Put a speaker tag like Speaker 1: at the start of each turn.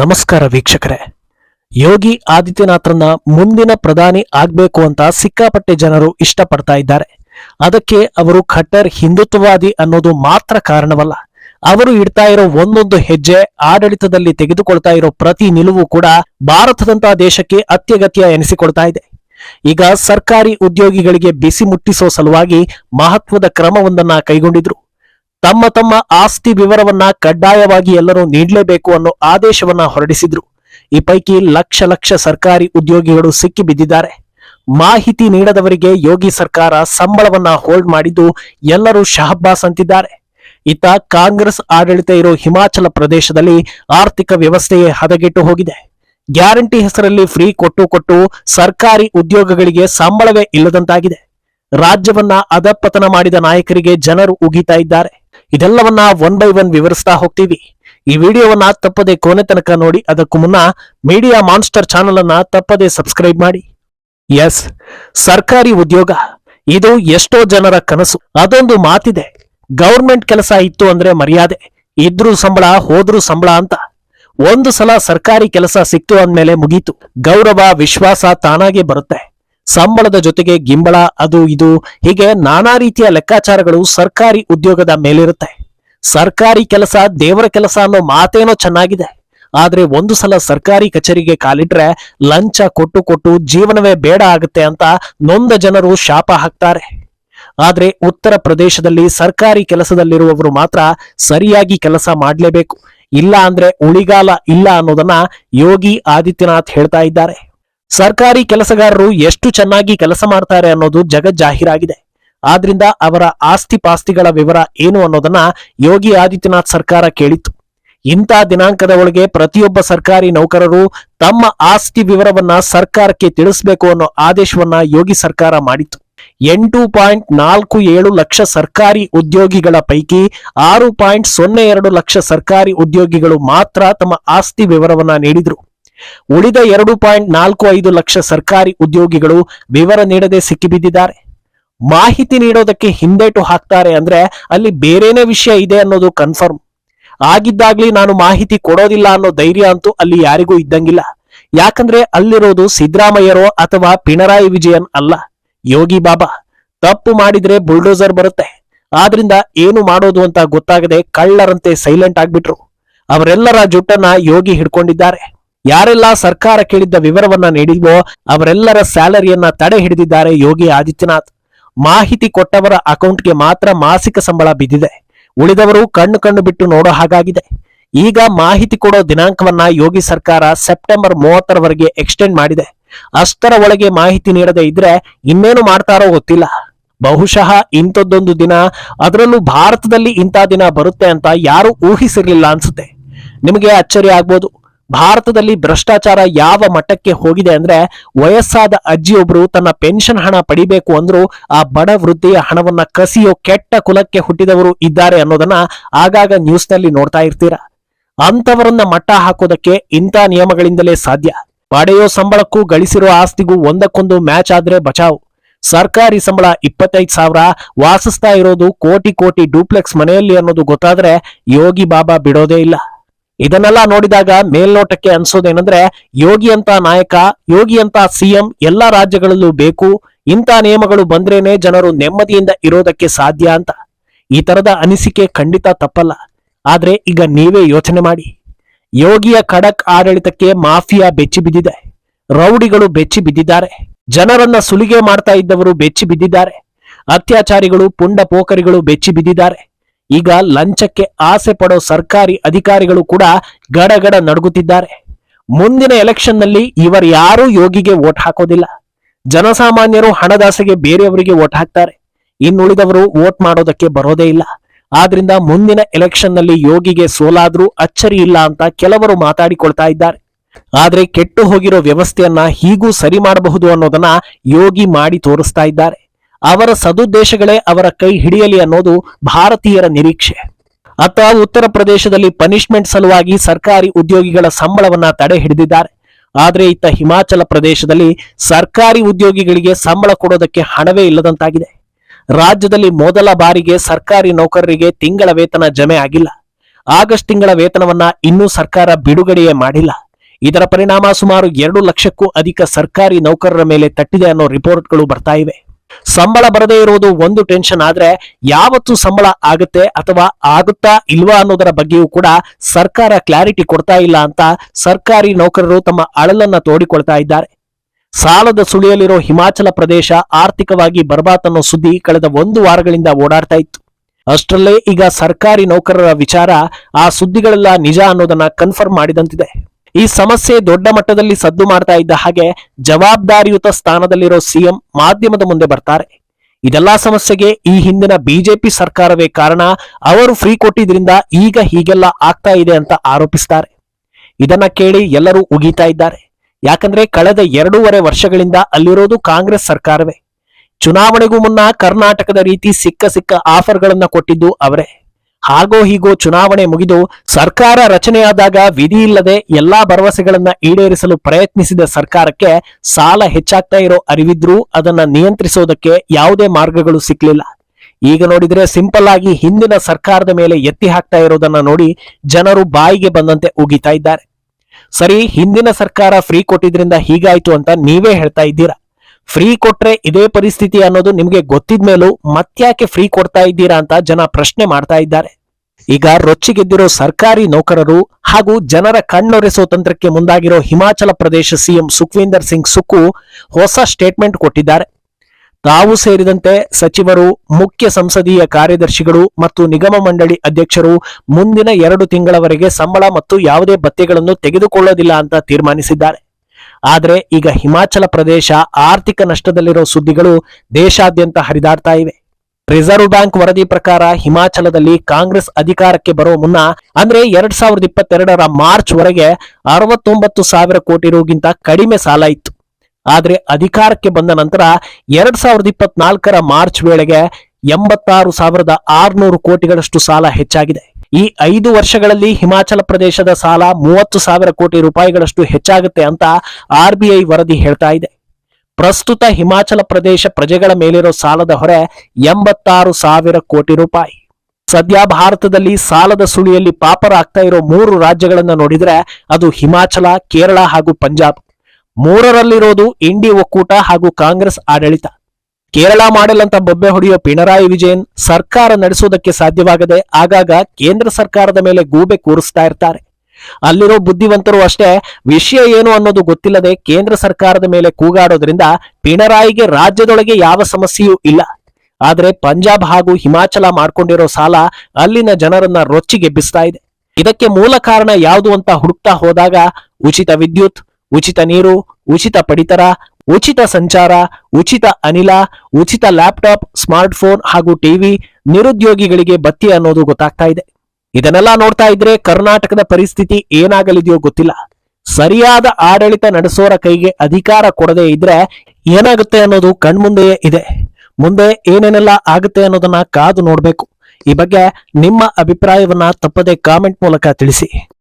Speaker 1: ನಮಸ್ಕಾರ ವೀಕ್ಷಕರೇ. ಯೋಗಿ ಆದಿತ್ಯನಾಥ್ರನ್ನ ಮುಂದಿನ ಪ್ರಧಾನಿ ಆಗ್ಬೇಕು ಅಂತ ಸಿಕ್ಕಾಪಟ್ಟೆ ಜನರು ಇಷ್ಟಪಡ್ತಾ ಇದ್ದಾರೆ. ಅದಕ್ಕೆ ಅವರು ಖಟ್ಟರ್ ಹಿಂದುತ್ವವಾದಿ ಅನ್ನೋದು ಮಾತ್ರ ಕಾರಣವಲ್ಲ. ಅವರು ಇಡ್ತಾ ಇರೋ ಒಂದೊಂದು ಹೆಜ್ಜೆ, ಆಡಳಿತದಲ್ಲಿ ತೆಗೆದುಕೊಳ್ತಾ ಇರೋ ಪ್ರತಿ ನಿಲುವು ಕೂಡ ಭಾರತದಂತಹ ದೇಶಕ್ಕೆ ಅತ್ಯಗತ್ಯ ಎನಿಸಿಕೊಳ್ತಾ ಇದೆ. ಈಗ ಸರ್ಕಾರಿ ಉದ್ಯೋಗಿಗಳಿಗೆ ಬಿಸಿ ಮುಟ್ಟಿಸೋ ಸಲುವಾಗಿ ಮಹತ್ವದ ಕ್ರಮವೊಂದನ್ನ ಕೈಗೊಂಡಿದ್ರು. ತಮ್ಮ ತಮ್ಮ ಆಸ್ತಿ ವಿವರವನ್ನ ಕಡ್ಡಾಯವಾಗಿ ಎಲ್ಲರೂ ನೀಡಲೇಬೇಕು ಅನ್ನೋ ಆದೇಶವನ್ನ ಹೊರಡಿಸಿದ್ರು. ಈ ಪೈಕಿ ಲಕ್ಷ ಲಕ್ಷ ಸರ್ಕಾರಿ ಉದ್ಯೋಗಿಗಳು ಸಿಕ್ಕಿ ಬಿದ್ದಿದ್ದಾರೆ ಮಾಹಿತಿ ನೀಡದವರಿಗೆ ಯೋಗಿ ಸರ್ಕಾರ ಸಂಬಳವನ್ನ ಹೋಲ್ಡ್ ಮಾಡಿದ್ದು ಎಲ್ಲರೂ ಶಹಬ್ಬಾಸ್ ಅಂತಿದ್ದಾರೆ. ಇತ್ತ ಕಾಂಗ್ರೆಸ್ ಆಡಳಿತ ಇರೋ ಹಿಮಾಚಲ ಪ್ರದೇಶದಲ್ಲಿ ಆರ್ಥಿಕ ವ್ಯವಸ್ಥೆಯೇ ಹದಗೆಟ್ಟು ಹೋಗಿದೆ. ಗ್ಯಾರಂಟಿ ಹೆಸರಲ್ಲಿ ಫ್ರೀ ಕೊಟ್ಟು ಕೊಟ್ಟು ಸರ್ಕಾರಿ ಉದ್ಯೋಗಗಳಿಗೆ ಸಂಬಳವೇ ಇಲ್ಲದಂತಾಗಿದೆ. ರಾಜ್ಯವನ್ನ ಅಧಪತನ ಮಾಡಿದ ನಾಯಕರಿಗೆ ಜನರು ಉಗಿತಾ ಇದ್ದಾರೆ. ಇದೆಲ್ಲವನ್ನ ಒನ್ ಬೈ ಒನ್ ವಿವರಿಸ್ತಾ ಹೋಗ್ತೀವಿ. ಈ ವಿಡಿಯೋವನ್ನ ತಪ್ಪದೆ ಕೊನೆ ತನಕ ನೋಡಿ, ಅದಕ್ಕೂ ಮುನ್ನ ಮೀಡಿಯಾ ಮಾನ್ಸ್ಟರ್ ಚಾನೆಲ್ ಅನ್ನ ತಪ್ಪದೆ ಸಬ್ಸ್ಕ್ರೈಬ್ ಮಾಡಿ. ಎಸ್ ಸರ್ಕಾರಿ ಉದ್ಯೋಗ. ಇದು ಎಷ್ಟೋ ಜನರ ಕನಸು. ಅದೊಂದು ಮಾತಿದೆ. ಗೌರ್ಮೆಂಟ್ ಕೆಲಸ ಇತ್ತು ಅಂದ್ರೆ ಮರ್ಯಾದೆ. ಇದ್ರೂ ಸಂಬಳ, ಹೋದ್ರೂ ಸಂಬಳ ಅಂತ. ಒಂದು ಸಲ ಸರ್ಕಾರಿ ಕೆಲಸ ಸಿಕ್ತು ಅಂದ್ಮೇಲೆ ಮುಗೀತು. ಗೌರವ, ವಿಶ್ವಾಸ ತಾನಾಗೆ ಬರುತ್ತೆ. ಸಂಬಳದ ಜೊತೆಗೆ ಗಿಂಬಳ, ಅದು ಇದು, ಹೀಗೆ ನಾನಾ ರೀತಿಯ ಲೆಕ್ಕಾಚಾರಗಳು ಸರ್ಕಾರಿ ಉದ್ಯೋಗದ ಮೇಲಿರುತ್ತೆ. ಸರ್ಕಾರಿ ಕೆಲಸ ದೇವರ ಕೆಲಸ ಅನ್ನೋ ಮಾತೇನೋ ಚೆನ್ನಾಗಿದೆ. ಆದ್ರೆ ಒಂದು ಸಲ ಸರ್ಕಾರಿ ಕಚೇರಿಗೆ ಕಾಲಿಟ್ರೆ ಲಂಚ ಕೊಟ್ಟು ಕೊಟ್ಟು ಜೀವನವೇ ಬೇಡ ಆಗುತ್ತೆ ಅಂತ ನೊಂದ ಜನರು ಶಾಪ ಹಾಕ್ತಾರೆ. ಆದ್ರೆ ಉತ್ತರ ಪ್ರದೇಶದಲ್ಲಿ ಸರ್ಕಾರಿ ಕೆಲಸದಲ್ಲಿರುವವರು ಮಾತ್ರ ಸರಿಯಾಗಿ ಕೆಲಸ ಮಾಡಲೇಬೇಕು. ಇಲ್ಲ ಅಂದ್ರೆ ಉಳಿಗಾಲ ಇಲ್ಲ ಅನ್ನೋದನ್ನ ಯೋಗಿ ಆದಿತ್ಯನಾಥ್ ಹೇಳ್ತಾ ಇದ್ದಾರೆ. ಸರ್ಕಾರಿ ಕೆಲಸಗಾರರು ಎಷ್ಟು ಚೆನ್ನಾಗಿ ಕೆಲಸ ಮಾಡ್ತಾರೆ ಅನ್ನೋದು ಜಗಜ್ಜಾಹೀರಾಗಿದೆ. ಆದ್ರಿಂದ ಅವರ ಆಸ್ತಿ ಪಾಸ್ತಿಗಳ ವಿವರ ಏನು ಅನ್ನೋದನ್ನ ಯೋಗಿ ಆದಿತ್ಯನಾಥ್ ಸರ್ಕಾರ ಕೇಳಿತ್ತು. ಇಂಥ ದಿನಾಂಕದ ಒಳಗೆ ಪ್ರತಿಯೊಬ್ಬ ಸರ್ಕಾರಿ ನೌಕರರು ತಮ್ಮ ಆಸ್ತಿ ವಿವರವನ್ನ ಸರ್ಕಾರಕ್ಕೆ ತಿಳಿಸಬೇಕು ಅನ್ನೋ ಆದೇಶವನ್ನ ಯೋಗಿ ಸರ್ಕಾರ ಮಾಡಿತ್ತು. ಎಂಟು ಪಾಯಿಂಟ್ ನಾಲ್ಕು ಏಳು ಲಕ್ಷ ಸರ್ಕಾರಿ ಉದ್ಯೋಗಿಗಳ ಪೈಕಿ ಆರು ಪಾಯಿಂಟ್ ಸೊನ್ನೆ ಎರಡು ಲಕ್ಷ ಸರ್ಕಾರಿ ಉದ್ಯೋಗಿಗಳು ಮಾತ್ರ ತಮ್ಮ ಆಸ್ತಿ ವಿವರವನ್ನ ನೀಡಿದ್ರು. ಉಳಿದ ಎರಡು ಪಾಯಿಂಟ್ ನಾಲ್ಕು ಐದು ಲಕ್ಷ ಸರ್ಕಾರಿ ಉದ್ಯೋಗಿಗಳು ವಿವರ ನೀಡದೆ ಸಿಕ್ಕಿಬಿದ್ದಿದ್ದಾರೆ. ಮಾಹಿತಿ ನೀಡೋದಕ್ಕೆ ಹಿಂದೇಟು ಹಾಕ್ತಾರೆ ಅಂದ್ರೆ ಅಲ್ಲಿ ಬೇರೇನೇ ವಿಷಯ ಇದೆ ಅನ್ನೋದು ಕನ್ಫರ್ಮ್. ಆಗಿದ್ದಾಗ್ಲಿ ನಾನು ಮಾಹಿತಿ ಕೊಡೋದಿಲ್ಲ ಅನ್ನೋ ಧೈರ್ಯ ಅಂತೂ ಅಲ್ಲಿ ಯಾರಿಗೂ ಇದ್ದಂಗಿಲ್ಲ. ಯಾಕಂದ್ರೆ ಅಲ್ಲಿರೋದು ಸಿದ್ದರಾಮಯ್ಯರೋ ಅಥವಾ ಪಿಣರಾಯಿ ವಿಜಯನ್ ಅಲ್ಲ. ಯೋಗಿ ಬಾಬಾ, ತಪ್ಪು ಮಾಡಿದ್ರೆ ಬುಲ್ಡೋಸರ್ ಬರುತ್ತೆ. ಆದ್ರಿಂದ ಏನು ಮಾಡೋದು ಅಂತ ಗೊತ್ತಾಗದೆ ಕಳ್ಳರಂತೆ ಸೈಲೆಂಟ್ ಆಗ್ಬಿಟ್ರು. ಅವರೆಲ್ಲರ ಜುಟ್ಟನ್ನ ಯೋಗಿ ಹಿಡ್ಕೊಂಡಿದ್ದಾರೆ. ಯಾರೆಲ್ಲ ಸರ್ಕಾರ ಕೇಳಿದ್ದ ವಿವರವನ್ನ ನೀಡಿಲ್ವೋ ಅವರೆಲ್ಲರ ಸ್ಯಾಲರಿಯನ್ನ ತಡೆ ಹಿಡಿದಿದ್ದಾರೆ ಯೋಗಿ ಆದಿತ್ಯನಾಥ್. ಮಾಹಿತಿ ಕೊಟ್ಟವರ ಅಕೌಂಟ್ಗೆ ಮಾತ್ರ ಮಾಸಿಕ ಸಂಬಳ ಬಿದ್ದಿದೆ. ಉಳಿದವರು ಕಣ್ಣು ಕಣ್ಣು ಬಿಟ್ಟು ನೋಡೋ ಹಾಗಾಗಿದೆ. ಈಗ ಮಾಹಿತಿ ಕೊಡೋ ದಿನಾಂಕವನ್ನ ಯೋಗಿ ಸರ್ಕಾರ ಸೆಪ್ಟೆಂಬರ್ ಮೂವತ್ತರವರೆಗೆ ಎಕ್ಸ್ಟೆಂಡ್ ಮಾಡಿದೆ. ಅಷ್ಟರ ಒಳಗೆ ಮಾಹಿತಿ ನೀಡದೆ ಇದ್ರೆ ಇನ್ನೇನು ಮಾಡ್ತಾರೋ ಗೊತ್ತಿಲ್ಲ. ಬಹುಶಃ ಇಂಥದ್ದೊಂದು ದಿನ ಅದರಲ್ಲೂ ಭಾರತದಲ್ಲಿ ಇಂಥ ದಿನ ಬರುತ್ತೆ ಅಂತ ಯಾರು ಊಹಿಸಿರ್ಲಿಲ್ಲ ಅನ್ಸುತ್ತೆ. ನಿಮಗೆ ಅಚ್ಚರಿ ಆಗ್ಬೋದು. ಭಾರತದಲ್ಲಿ ಭ್ರಷ್ಟಾಚಾರ ಯಾವ ಮಟ್ಟಕ್ಕೆ ಹೋಗಿದೆ ಅಂದ್ರೆ ವಯಸ್ಸಾದ ಅಜ್ಜಿಯೊಬ್ರು ತನ್ನ ಪೆನ್ಷನ್ ಹಣ ಪಡಿಬೇಕು ಅಂದ್ರು ಆ ಬಡ ವೃದ್ಧಿಯ ಹಣವನ್ನ ಕಸಿಯೋ ಕೆಟ್ಟ ಕುಲಕ್ಕೆ ಹುಟ್ಟಿದವರು ಇದ್ದಾರೆ ಅನ್ನೋದನ್ನ ಆಗಾಗ ನ್ಯೂಸ್ನಲ್ಲಿ ನೋಡ್ತಾ ಇರ್ತೀರಾ? ಅಂತವರನ್ನ ಮಟ್ಟ ಹಾಕೋದಕ್ಕೆ ಇಂಥ ನಿಯಮಗಳಿಂದಲೇ ಸಾಧ್ಯ. ಪಡೆಯೋ ಸಂಬಳಕ್ಕೂ ಗಳಿಸಿರೋ ಆಸ್ತಿಗೂ ಒಂದಕ್ಕೊಂದು ಮ್ಯಾಚ್ ಆದ್ರೆ ಬಚಾವ್. ಸರ್ಕಾರಿ ಸಂಬಳ ಇಪ್ಪತ್ತೈದು ಸಾವಿರ ವಾಸಿಸ್ತಾ ಇರೋದು ಕೋಟಿ ಕೋಟಿ ಡೂಪ್ಲೆಕ್ಸ್ ಮನೆಯಲ್ಲಿ ಅನ್ನೋದು ಗೊತ್ತಾದ್ರೆ ಯೋಗಿ ಬಾಬಾ ಬಿಡೋದೇ ಇಲ್ಲ. ಇದನ್ನೆಲ್ಲ ನೋಡಿದಾಗ ಮೇಲ್ನೋಟಕ್ಕೆ ಅನ್ಸೋದೇನಂದ್ರೆ, ಯೋಗಿ ಅಂತ ನಾಯಕ, ಯೋಗಿ ಅಂತ ಸಿಎಂ ಎಲ್ಲಾ ರಾಜ್ಯಗಳಲ್ಲೂ ಬೇಕು, ಇಂಥ ನಿಯಮಗಳು ಬಂದ್ರೇನೆ ಜನರು ನೆಮ್ಮದಿಯಿಂದ ಇರೋದಕ್ಕೆ ಸಾಧ್ಯ ಅಂತ. ಈ ತರದ ಅನಿಸಿಕೆ ಖಂಡಿತ ತಪ್ಪಲ್ಲ. ಆದ್ರೆ ಈಗ ನೀವೇ ಯೋಚನೆ ಮಾಡಿ. ಯೋಗಿಯ ಖಡಕ್ ಆಡಳಿತಕ್ಕೆ ಮಾಫಿಯಾ ಬೆಚ್ಚಿ ಬಿದ್ದಿದೆ. ರೌಡಿಗಳು ಬೆಚ್ಚಿ ಬಿದ್ದಿದ್ದಾರೆ. ಜನರನ್ನ ಸುಲಿಗೆ ಮಾಡ್ತಾ ಇದ್ದವರು ಬೆಚ್ಚಿ ಬಿದ್ದಿದ್ದಾರೆ. ಅತ್ಯಾಚಾರಿಗಳು, ಪುಂಡ ಪೋಕರಿಗಳು ಬೆಚ್ಚಿ ಬಿದ್ದಿದ್ದಾರೆ. ಈಗ ಲಂಚಕ್ಕೆ ಆಸೆ ಪಡೋ ಸರ್ಕಾರಿ ಅಧಿಕಾರಿಗಳು ಕೂಡ ಗಡಗಡ ನಡುಗುತ್ತಿದ್ದಾರೆ. ಮುಂದಿನ ಎಲೆಕ್ಷನ್ನಲ್ಲಿ ಇವರು ಯಾರೂ ಯೋಗಿಗೆ ವೋಟ್ ಹಾಕೋದಿಲ್ಲ. ಜನಸಾಮಾನ್ಯರು ಹಣದಾಸೆಗೆ ಬೇರೆಯವರಿಗೆ ವೋಟ್ ಹಾಕ್ತಾರೆ. ಇನ್ನುಳಿದವರು ವೋಟ್ ಮಾಡೋದಕ್ಕೆ ಬರೋದೇ ಇಲ್ಲ. ಆದ್ರಿಂದ ಮುಂದಿನ ಎಲೆಕ್ಷನ್ನಲ್ಲಿ ಯೋಗಿಗೆ ಸೋಲಾದ್ರೂ ಅಚ್ಚರಿ ಇಲ್ಲ ಅಂತ ಕೆಲವರು ಮಾತಾಡಿಕೊಳ್ತಾ ಇದ್ದಾರೆ. ಆದ್ರೆ ಕೆಟ್ಟು ಹೋಗಿರೋ ವ್ಯವಸ್ಥೆಯನ್ನ ಹೀಗೂ ಸರಿ ಮಾಡಬಹುದು ಅನ್ನೋದನ್ನ ಯೋಗಿ ಮಾಡಿ ತೋರಿಸ್ತಾ ಇದ್ದಾರೆ. ಅವರ ಸದುದ್ದೇಶಗಳೇ ಅವರ ಕೈ ಹಿಡಿಯಲಿ ಅನ್ನೋದು ಭಾರತೀಯರ ನಿರೀಕ್ಷೆ. ಅತ್ತ ಉತ್ತರ ಪ್ರದೇಶದಲ್ಲಿ ಪನಿಷ್ಮೆಂಟ್ ಸಲುವಾಗಿ ಸರ್ಕಾರಿ ಉದ್ಯೋಗಿಗಳ ಸಂಬಳವನ್ನ ತಡೆ ಹಿಡಿದಿದ್ದಾರೆ. ಆದರೆ ಇತ್ತ ಹಿಮಾಚಲ ಪ್ರದೇಶದಲ್ಲಿ ಸರ್ಕಾರಿ ಉದ್ಯೋಗಿಗಳಿಗೆ ಸಂಬಳ ಕೊಡೋದಕ್ಕೆ ಹಣವೇ ಇಲ್ಲದಂತಾಗಿದೆ. ರಾಜ್ಯದಲ್ಲಿ ಮೊದಲ ಬಾರಿಗೆ ಸರ್ಕಾರಿ ನೌಕರರಿಗೆ ತಿಂಗಳ ವೇತನ ಜಮೆ ಆಗಿಲ್ಲ. ಆಗಸ್ಟ್ ತಿಂಗಳ ವೇತನವನ್ನ ಇನ್ನೂ ಸರ್ಕಾರ ಬಿಡುಗಡೆಯೇ ಮಾಡಿಲ್ಲ. ಇದರ ಪರಿಣಾಮ ಸುಮಾರು ಎರಡು ಲಕ್ಷಕ್ಕೂ ಅಧಿಕ ಸರ್ಕಾರಿ ನೌಕರರ ಮೇಲೆ ತಟ್ಟಿದೆ ಅನ್ನೋ ರಿಪೋರ್ಟ್ಗಳು ಬರ್ತಾ ಇವೆ. ಸಂಬಳ ಬರದೇ ಇರುವುದು ಒಂದು ಟೆನ್ಷನ್ ಆದ್ರೆ ಯಾವತ್ತು ಸಂಬಳ ಆಗುತ್ತೆ ಅಥವಾ ಆಗುತ್ತಾ ಇಲ್ವಾ ಅನ್ನೋದರ ಬಗ್ಗೆಯೂ ಕೂಡ ಸರ್ಕಾರ ಕ್ಲಾರಿಟಿ ಕೊಡ್ತಾ ಇಲ್ಲ ಅಂತ ಸರ್ಕಾರಿ ನೌಕರರು ತಮ್ಮ ಅಳಲನ್ನ ತೋಡಿಕೊಳ್ತಾ ಇದ್ದಾರೆ. ಸಾಲದ ಸುಳಿಯಲ್ಲಿರೋ ಹಿಮಾಚಲ ಪ್ರದೇಶ ಆರ್ಥಿಕವಾಗಿ ಬರ್ಬಾತ್ ಅನ್ನೋ ಸುದ್ದಿ ಕಳೆದ ಒಂದು ವಾರಗಳಿಂದ ಓಡಾಡ್ತಾ ಇತ್ತು. ಅಷ್ಟರಲ್ಲೇ ಈಗ ಸರ್ಕಾರಿ ನೌಕರರ ವಿಚಾರ ಆ ಸುದ್ದಿಗಳೆಲ್ಲ ನಿಜ ಅನ್ನೋದನ್ನ ಕನ್ಫರ್ಮ್ ಮಾಡಿದಂತಿದೆ. ಈ ಸಮಸ್ಯೆ ದೊಡ್ಡ ಮಟ್ಟದಲ್ಲಿ ಸದ್ದು ಮಾಡ್ತಾ ಇದ್ದ ಹಾಗೆ ಜವಾಬ್ದಾರಿಯುತ ಸ್ಥಾನದಲ್ಲಿರೋ ಸಿಎಂ ಮಾಧ್ಯಮದ ಮುಂದೆ ಬರ್ತಾರೆ. ಇದೆಲ್ಲಾ ಸಮಸ್ಯೆಗೆ ಈ ಹಿಂದಿನ ಬಿಜೆಪಿ ಸರ್ಕಾರವೇ ಕಾರಣ. ಅವರು ಫ್ರೀ ಕೊಟ್ಟಿದ್ರಿಂದ ಈಗ ಹೀಗೆಲ್ಲ ಆಗ್ತಾ ಇದೆ ಅಂತ ಆರೋಪಿಸ್ತಾರೆ. ಇದನ್ನ ಕೇಳಿ ಎಲ್ಲರೂ ಉಗೀತಾ ಇದ್ದಾರೆ. ಯಾಕಂದ್ರೆ ಕಳೆದ ಎರಡೂವರೆ ವರ್ಷಗಳಿಂದ ಅಲ್ಲಿರೋದು ಕಾಂಗ್ರೆಸ್ ಸರ್ಕಾರವೇ. ಚುನಾವಣೆಗೂ ಮುನ್ನ ಕರ್ನಾಟಕದ ರೀತಿ ಸಿಕ್ಕ ಸಿಕ್ಕ ಆಫರ್ಗಳನ್ನ ಕೊಟ್ಟಿದ್ದು ಅವರೇ. ಹಾಗೋ ಹೀಗೋ ಚುನಾವಣೆ ಮುಗಿದು ಸರ್ಕಾರ ರಚನೆಯಾದಾಗ ವಿಧಿ ಇಲ್ಲದೆ ಎಲ್ಲಾ ಭರವಸೆಗಳನ್ನ ಈಡೇರಿಸಲು ಪ್ರಯತ್ನಿಸಿದ ಸರ್ಕಾರಕ್ಕೆ ಸಾಲ ಹೆಚ್ಚಾಗ್ತಾ ಇರೋ ಅರಿವಿದ್ರೂ ಅದನ್ನ ನಿಯಂತ್ರಿಸೋದಕ್ಕೆ ಯಾವುದೇ ಮಾರ್ಗಗಳು ಸಿಕ್ಕಲಿಲ್ಲ ಈಗ ನೋಡಿದ್ರೆ ಸಿಂಪಲ್ ಆಗಿ ಹಿಂದಿನ ಸರ್ಕಾರದ ಮೇಲೆ ಎತ್ತಿ ಹಾಕ್ತಾ ಇರೋದನ್ನ ನೋಡಿ ಜನರು ಬಾಯಿಗೆ ಬಂದಂತೆ ಉಗಿತಾ ಇದ್ದಾರೆ. ಸರಿ, ಹಿಂದಿನ ಸರ್ಕಾರ ಫ್ರೀ ಕೊಟ್ಟಿದ್ರಿಂದ ಹೀಗಾಯ್ತು ಅಂತ ನೀವೇ ಹೇಳ್ತಾ ಇದ್ದೀರಾ? ಫ್ರೀ ಕೊಟ್ರೆ ಇದೇ ಪರಿಸ್ಥಿತಿ ಅನ್ನೋದು ನಿಮಗೆ ನಿಮ್ಗೆ ಗೊತ್ತಿದ್ಮೇಲೂ ಮತ್ಯಾಕೆ ಫ್ರೀ ಕೊಡ್ತಾ ಇದ್ದೀರಾ ಅಂತ ಜನ ಪ್ರಶ್ನೆ ಮಾಡ್ತಾ ಇದ್ದಾರೆ. ಈಗ ರೊಚ್ಚಿಗೆದ್ದಿರೋ ಸರ್ಕಾರಿ ನೌಕರರು ಹಾಗೂ ಜನರ ಕಣ್ಣೊರೆಸೋ ತಂತ್ರಕ್ಕೆ ಮುಂದಾಗಿರೋ ಹಿಮಾಚಲ ಪ್ರದೇಶ ಸಿಎಂ ಸುಖ್ವೀಂದರ್ ಸಿಂಗ್ ಸುಕ್ಕು ಹೊಸ ಸ್ಟೇಟ್ಮೆಂಟ್ ಕೊಟ್ಟಿದ್ದಾರೆ. ತಾವು ಸೇರಿದಂತೆ ಸಚಿವರು, ಮುಖ್ಯ ಸಂಸದೀಯ ಕಾರ್ಯದರ್ಶಿಗಳು ಮತ್ತು ನಿಗಮ ಮಂಡಳಿ ಅಧ್ಯಕ್ಷರು ಮುಂದಿನ ಎರಡು ತಿಂಗಳವರೆಗೆ ಸಂಬಳ ಮತ್ತು ಯಾವುದೇ ಭತ್ಯೆಗಳನ್ನು ತೆಗೆದುಕೊಳ್ಳೋದಿಲ್ಲ ಅಂತ ತೀರ್ಮಾನಿಸಿದ್ದಾರೆ. ಆದ್ರೆ ಈಗ ಹಿಮಾಚಲ ಪ್ರದೇಶ ಆರ್ಥಿಕ ನಷ್ಟದಲ್ಲಿರೋ ಸುದ್ದಿಗಳು ದೇಶಾದ್ಯಂತ ಹರಿದಾಡ್ತಾ ಇವೆ. ರಿಸರ್ವ್ ಬ್ಯಾಂಕ್ ವರದಿ ಪ್ರಕಾರ ಹಿಮಾಚಲದಲ್ಲಿ ಕಾಂಗ್ರೆಸ್ ಅಧಿಕಾರಕ್ಕೆ ಬರೋ ಮುನ್ನ, ಅಂದ್ರೆ ಎರಡ್ ಸಾವಿರದ ಇಪ್ಪತ್ತೆರಡರ ಮಾರ್ಚ್ ವರೆಗೆ ಅರವತ್ತೊಂಬತ್ತು ಸಾವಿರ ಕೋಟಿ ರೂಗಿಂತ ಕಡಿಮೆ ಸಾಲ ಇತ್ತು. ಆದ್ರೆ ಅಧಿಕಾರಕ್ಕೆ ಬಂದ ನಂತರ ಎರಡ್ ಸಾವಿರದ ಇಪ್ಪತ್ನಾಲ್ಕರ ಮಾರ್ಚ್ ವೇಳೆಗೆ ಎಂಬತ್ತಾರು ಸಾವಿರದ ಆರ್ನೂರು ಕೋಟಿಗಳಷ್ಟು ಸಾಲ ಹೆಚ್ಚಾಗಿದೆ. ಈ ಐದು ವರ್ಷಗಳಲ್ಲಿ ಹಿಮಾಚಲ ಪ್ರದೇಶದ ಸಾಲ ಮೂವತ್ತು ಸಾವಿರ ಕೋಟಿ ರೂಪಾಯಿಗಳಷ್ಟು ಹೆಚ್ಚಾಗುತ್ತೆ ಅಂತ ಆರ್ ವರದಿ ಹೇಳ್ತಾ ಇದೆ. ಪ್ರಸ್ತುತ ಹಿಮಾಚಲ ಪ್ರದೇಶ ಪ್ರಜೆಗಳ ಮೇಲಿರೋ ಸಾಲದ ಹೊರೆ ಎಂಬತ್ತಾರು ಸಾವಿರ ಕೋಟಿ ರೂಪಾಯಿ. ಸದ್ಯ ಭಾರತದಲ್ಲಿ ಸಾಲದ ಸುಳಿಯಲ್ಲಿ ಪಾಪರಾಗ್ತಾ ಇರೋ ಮೂರು ರಾಜ್ಯಗಳನ್ನ ನೋಡಿದ್ರೆ ಅದು ಹಿಮಾಚಲ, ಕೇರಳ ಹಾಗೂ ಪಂಜಾಬ್. ಮೂರರಲ್ಲಿರೋದು ಇಂಡಿ ಒಕ್ಕೂಟ ಹಾಗೂ ಕಾಂಗ್ರೆಸ್ ಆಡಳಿತ. ಕೇರಳ ಮಾಡೆಲ್ ಅಂತ ಬೊಬ್ಬೆ ಹೊಡೆಯೋ ಪಿಣರಾಯಿ ವಿಜಯನ್ ಸರ್ಕಾರ ನಡೆಸೋದಕ್ಕೆ ಸಾಧ್ಯವಾಗದೆ ಆಗಾಗ ಕೇಂದ್ರ ಸರ್ಕಾರದ ಮೇಲೆ ಗೂಬೆ ಕೂರಿಸ್ತಾ ಇರ್ತಾರೆ. ಅಲ್ಲಿರೋ ಬುದ್ಧಿವಂತರು ಅಷ್ಟೇ ವಿಷಯ ಏನು ಅನ್ನೋದು ಗೊತ್ತಿಲ್ಲದೆ ಕೇಂದ್ರ ಸರ್ಕಾರದ ಮೇಲೆ ಕೂಗಾಡೋದ್ರಿಂದ ಪಿಣರಾಯಿಗೆ ರಾಜ್ಯದೊಳಗೆ ಯಾವ ಸಮಸ್ಯೆಯೂ ಇಲ್ಲ. ಆದರೆ ಪಂಜಾಬ್ ಹಾಗೂ ಹಿಮಾಚಲ ಮಾಡ್ಕೊಂಡಿರೋ ಸಾಲ ಅಲ್ಲಿನ ಜನರನ್ನ ರೊಚ್ಚಿಗೆಬ್ಬಿಸ್ತಾ ಇದೆ. ಇದಕ್ಕೆ ಮೂಲ ಕಾರಣ ಯಾವುದು ಅಂತ ಹುಡುಕ್ತಾ ಹೋದಾಗ ಉಚಿತ ವಿದ್ಯುತ್, ಉಚಿತ ನೀರು, ಉಚಿತ ಪಡಿತರ ಉಚಿತ ಸಂಚಾರ, ಉಚಿತ ಅನಿಲ, ಉಚಿತ ಲ್ಯಾಪ್ಟಾಪ್, ಸ್ಮಾರ್ಟ್ಫೋನ್ ಹಾಗೂ ಟಿವಿ ನಿರುದ್ಯೋಗಿಗಳಿಗೆ ಬತ್ತಿ ಅನ್ನೋದು ಗೊತ್ತಾಗ್ತಾ ಇದೆ. ಇದನ್ನೆಲ್ಲ ನೋಡ್ತಾ ಇದ್ರೆ ಕರ್ನಾಟಕದ ಪರಿಸ್ಥಿತಿ ಏನಾಗಲಿದೆಯೋ ಗೊತ್ತಿಲ್ಲ. ಸರಿಯಾದ ಆಡಳಿತ ನಡೆಸೋರ ಕೈಗೆ ಅಧಿಕಾರ ಕೊಡದೇ ಇದ್ರೆ ಏನಾಗುತ್ತೆ ಅನ್ನೋದು ಕಣ್ಮುಂದೆಯೇ ಇದೆ. ಮುಂದೆ ಏನೇನೆಲ್ಲ ಆಗುತ್ತೆ ಅನ್ನೋದನ್ನ ಕಾದು ನೋಡ್ಬೇಕು. ಈ ಬಗ್ಗೆ ನಿಮ್ಮ ಅಭಿಪ್ರಾಯವನ್ನ ತಪ್ಪದೆ ಕಾಮೆಂಟ್ ಮೂಲಕ ತಿಳಿಸಿ.